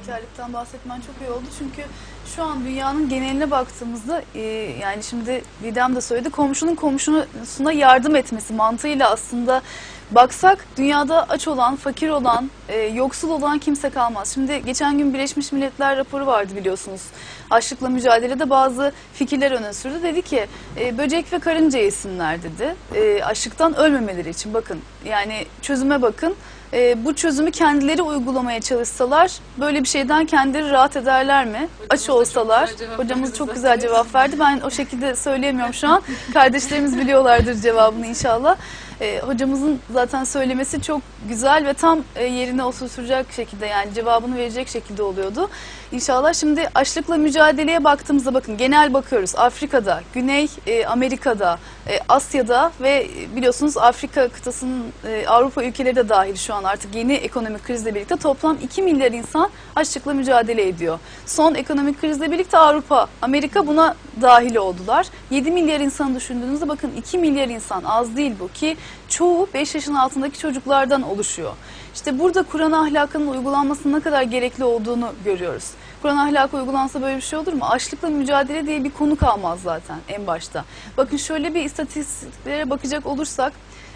fedakarlıktan bahsetmen çok iyi oldu. Çünkü şu an dünyanın geneline baktığımızda e, yani şimdi Didem de söyledi komşunun komşusuna yardım etmesi mantığıyla aslında baksak dünyada aç olan, fakir olan, e, yoksul olan kimse kalmaz. Şimdi geçen gün Birleşmiş Milletler raporu vardı biliyorsunuz. Açlıkla mücadelede bazı fikirler öne sürdü. Dedi ki e, böcek ve karınca yesinler dedi. E, açlıktan ölmemeleri için bakın yani çözüme bakın. E, bu çözümü kendileri uygulamaya çalışsalar böyle bir şeyden kendileri rahat ederler mi? Aç da çok olsalar. cevap Hocamız çok zaten. güzel cevap verdi. Ben o şekilde söyleyemiyorum şu an. Kardeşlerimiz biliyorlardır cevabını inşallah. E, hocamızın zaten söylemesi çok güzel ve tam e, yerine oturtacak şekilde yani cevabını verecek şekilde oluyordu. İnşallah şimdi açlıkla mücadeleye baktığımızda bakın genel bakıyoruz. Afrika'da, Güney e, Amerika'da, e, Asya'da ve e, biliyorsunuz Afrika kıtasının e, Avrupa ülkeleri de dahil şu an artık yeni ekonomik krizle birlikte toplam 2 milyar insan açlıkla mücadele ediyor. Son ekonomik krizle birlikte Avrupa, Amerika buna dahil oldular. 7 milyar insanı düşündüğünüzde bakın 2 milyar insan az değil bu ki çoğu 5 yaşın altındaki çocuklardan oluşuyor. İşte burada Kur'an ahlakının uygulanmasının ne kadar gerekli olduğunu görüyoruz. Kur'an ahlakı uygulansa böyle bir şey olur mu? Açlıkla mücadele diye bir konu kalmaz zaten en başta. Bakın şöyle bir istatistiklere bakacak olursak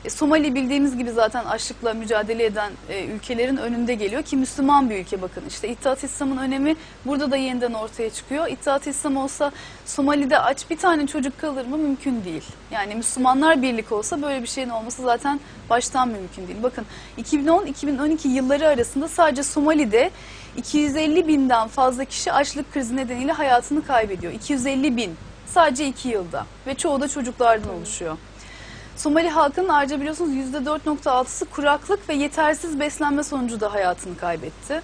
Somali bildiğimiz gibi zaten açlıkla mücadele eden e, ülkelerin önünde geliyor ki Müslüman bir ülke bakın. İşte İttihat İslam'ın önemi burada da yeniden ortaya çıkıyor. İttihat İslam olsa Somali'de aç bir tane çocuk kalır mı? Mümkün değil. Yani Müslümanlar birlik olsa böyle bir şeyin olması zaten baştan mümkün değil. Bakın 2010-2012 yılları arasında sadece Somali'de 250 binden fazla kişi açlık krizi nedeniyle hayatını kaybediyor. 250 bin sadece 2 yılda ve çoğu da çocuklardan oluşuyor. Somali halkının ayrıca biliyorsunuz %4.6'sı kuraklık ve yetersiz beslenme sonucu da hayatını kaybetti.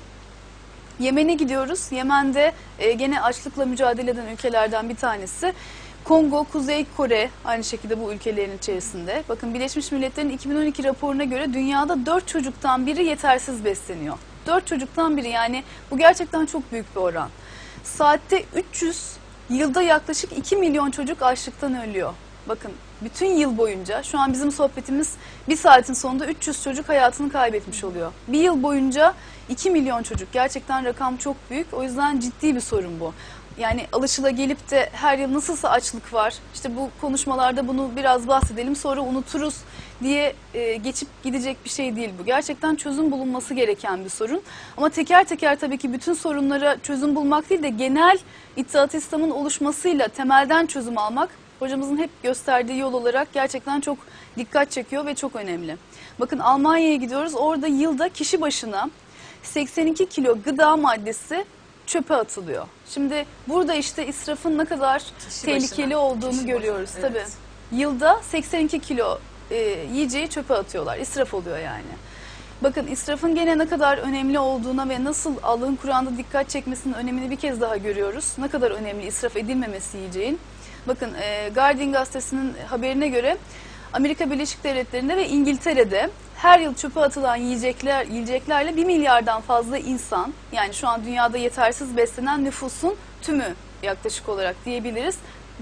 Yemen'e gidiyoruz. Yemen'de e, gene açlıkla mücadele eden ülkelerden bir tanesi. Kongo, Kuzey Kore aynı şekilde bu ülkelerin içerisinde. Bakın Birleşmiş Milletler'in 2012 raporuna göre dünyada 4 çocuktan biri yetersiz besleniyor. 4 çocuktan biri yani bu gerçekten çok büyük bir oran. Saatte 300, yılda yaklaşık 2 milyon çocuk açlıktan ölüyor. Bakın bütün yıl boyunca şu an bizim sohbetimiz bir saatin sonunda 300 çocuk hayatını kaybetmiş oluyor. Bir yıl boyunca 2 milyon çocuk gerçekten rakam çok büyük o yüzden ciddi bir sorun bu. Yani alışıla gelip de her yıl nasılsa açlık var işte bu konuşmalarda bunu biraz bahsedelim sonra unuturuz diye e, geçip gidecek bir şey değil bu. Gerçekten çözüm bulunması gereken bir sorun. Ama teker teker tabii ki bütün sorunlara çözüm bulmak değil de genel İttihat İslam'ın oluşmasıyla temelden çözüm almak hocamızın hep gösterdiği yol olarak gerçekten çok dikkat çekiyor ve çok önemli. Bakın Almanya'ya gidiyoruz. Orada yılda kişi başına 82 kilo gıda maddesi çöpe atılıyor. Şimdi burada işte israfın ne kadar Kişi tehlikeli başına, olduğunu kişi görüyoruz başına, tabii. evet. Yılda 82 kilo e, yiyeceği çöpe atıyorlar. İsraf oluyor yani. Bakın israfın gene ne kadar önemli olduğuna ve nasıl Allah'ın Kur'an'da dikkat çekmesinin önemini bir kez daha görüyoruz. Ne kadar önemli israf edilmemesi yiyeceğin. Bakın e, Guardian gazetesinin haberine göre Amerika Birleşik Devletleri'nde ve İngiltere'de her yıl çöpe atılan yiyecekler yiyeceklerle 1 milyardan fazla insan yani şu an dünyada yetersiz beslenen nüfusun tümü yaklaşık olarak diyebiliriz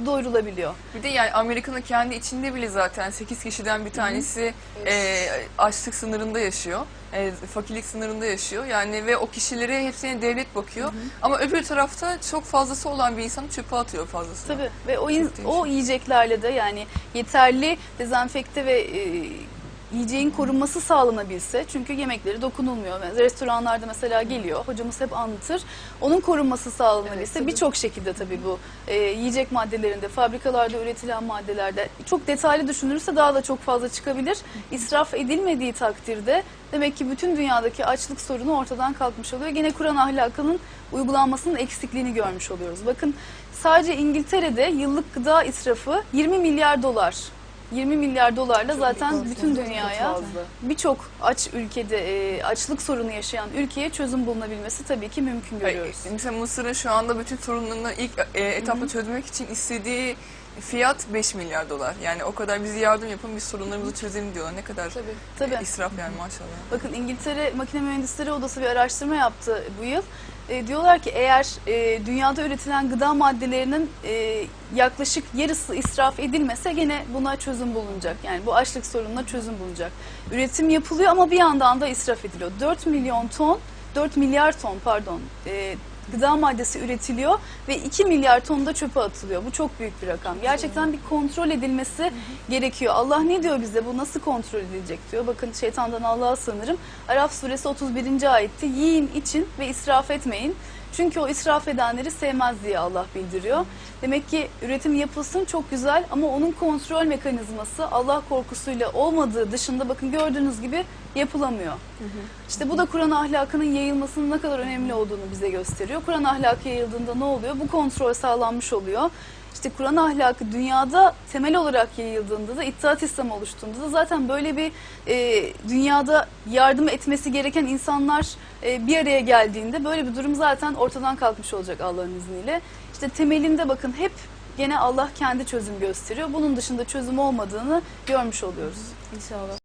doyurulabiliyor. Bir de yani Amerika'nın kendi içinde bile zaten 8 kişiden bir tanesi e, açlık sınırında yaşıyor. E, fakirlik sınırında yaşıyor. Yani ve o kişilere hepsine devlet bakıyor. Ama öbür tarafta çok fazlası olan bir insanı çöpe atıyor fazlasını. Tabii ve o, in- Çok değişik. o yiyeceklerle de yani yeterli dezenfekte ve e, yiyeceğin korunması sağlanabilse çünkü yemekleri dokunulmuyor. Restoranlarda mesela geliyor hocamız hep anlatır. Onun korunması sağlanabilse Evet, birçok şekilde tabii bu e, yiyecek maddelerinde, fabrikalarda üretilen maddelerde çok detaylı düşünülürse daha da çok fazla çıkabilir. İsraf edilmediği takdirde demek ki bütün dünyadaki açlık sorunu ortadan kalkmış oluyor. Gene Kur'an ahlakının uygulanmasının eksikliğini görmüş oluyoruz. Bakın sadece İngiltere'de yıllık gıda israfı 20 milyar dolar. 20 milyar dolarla zaten fazla. bütün Çok dünyaya birçok aç ülkede e, açlık sorunu yaşayan ülkeye çözüm bulunabilmesi tabii ki mümkün Hayır, görüyoruz. Mesela Mısır'ın şu anda bütün sorunlarını ilk e, etapta çözmek için istediği fiyat 5 milyar dolar. Yani o kadar bize yardım yapın biz sorunlarımızı çözelim diyorlar. Ne kadar Tabii. e, Tabii. israf yani maşallah. Bakın İngiltere Makine Mühendisleri Odası bir araştırma yaptı bu yıl. E, diyorlar ki eğer e, dünyada üretilen gıda maddelerinin e, yaklaşık yarısı israf edilmese gene buna çözüm bulunacak. Yani bu açlık sorununa çözüm bulunacak. Üretim yapılıyor ama bir yandan da israf ediliyor. 4 milyon ton 4 milyar ton pardon e, gıda maddesi üretiliyor ve 2 milyar ton da çöpe atılıyor. Bu çok büyük bir rakam. Gerçekten bir kontrol edilmesi gerekiyor. Allah ne diyor bize? Bu nasıl kontrol edilecek diyor. Bakın şeytandan Allah'a sığınırım. Araf suresi 31. ayetti. Yiyin, için ve israf etmeyin. Çünkü o israf edenleri sevmez diye Allah bildiriyor. Demek ki üretim yapılsın çok güzel ama onun kontrol mekanizması Allah korkusuyla olmadığı dışında bakın gördüğünüz gibi yapılamıyor. İşte bu da Kur'an ahlakının yayılmasının ne kadar önemli olduğunu bize gösteriyor. Kur'an ahlakı yayıldığında ne oluyor? Bu kontrol sağlanmış oluyor. İşte Kur'an ahlakı dünyada temel olarak yayıldığında da İttihat İslam oluştuğunda da zaten böyle bir e, dünyada yardım etmesi gereken insanlar e, bir araya geldiğinde böyle bir durum zaten ortadan kalkmış olacak Allah'ın izniyle. İşte temelinde bakın hep gene Allah kendi çözüm gösteriyor. Bunun dışında çözüm olmadığını görmüş oluyoruz. İnşallah.